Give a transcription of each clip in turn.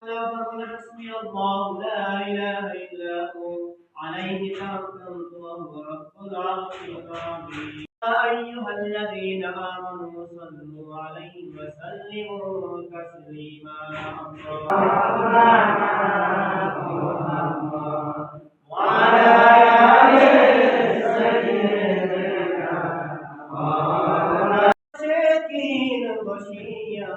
فقل حسبي الله لا إله إلا هو. عليه توكلت وهو رب العرش العظيم يا أيها الذين آمنوا صلوا عليه وسلموا تسليما. وعلى آله وسكينا وشيا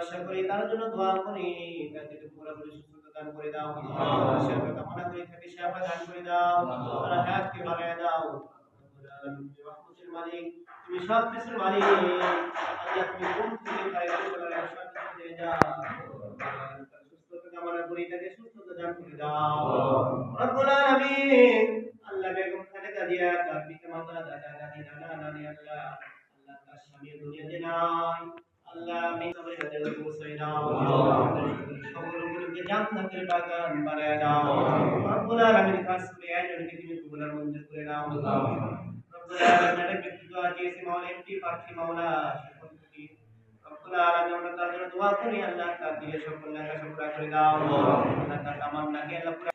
আশা করি তার জন্য দোয়া করি। তাকে পুরোপুরি সুস্থতা দান করে দাও। সেবা কামনা করি তাকে সেবা দান করে দাও। আর হায়াতকে বাড়ায় দাও। রহমতের মালিক তুমি সব কিছুর মালিক। আল্লাহ তুমি কোন থেকে খাইতে পারে সব কিছু দিয়ে যাও সুস্থতা কামনা করি তাকে সুস্থতা দান করে দাও। রব্বুল আলামিন। আল্লাহ বেগম খালেদা জিয়া তার পিতা মাতা দাদা দাদি নানা নানি আল্লাহ। আল্লাহ তার স্বামী দুনিয়াতে নাই। আল্লাহ সবাই হাজার পৌঁছাই দাও। জান্নাতের বাগান বানায় দাও। রব্বুল আলামিন খাস করে আয়োজনকে তুমি কবুলার মঞ্জুর করে নাও রব্বুল আলামিন এর ব্যক্তিগত আজিয়েছে মাওলা একটি পাখি মাওলা রব্বুল আলামিন আমরা তার জন্য দোয়া করি আল্লাহ তার দিলে সকল লেখা সফরা করে দাও। আল্লাহ তার তামান্নাকে আল্লাহ পুরা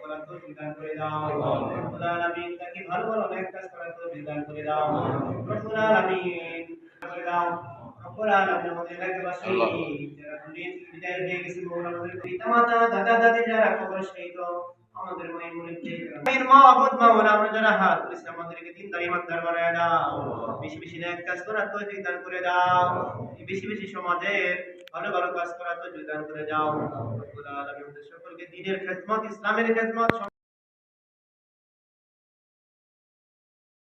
করার তৌফিক দান করে দাও। রব্বুল আলামিন তাকে ভালো ভালো অনেক কাজ করার তৌফিক দান করে দাও। রব্বুল আলামিন করে দাও। রব্বুল আলামিন আমাদের এলাকাবাসী যারা দুনিয়া বিদায় হয়ে গেছে মৌলা আমাদের পিতামাতা দাদা দাদি যারা কবর শহীদ আমাদের মায়ের মুরিদকে মায়ের মা আবুদ মাওলা আমরা যারা হাত তুলেছি আমাদেরকে দিন দাঁড়িয়ে মাত্রার বানায় দাও। বেশি বেশি ন্যাক কাজ করার তৌফিক দান করে দাও। বেশি বেশি সমাজের ভালো ভালো কাজ করার দান করে দাও। সকলকে খেদমত ইসলামের খেদমত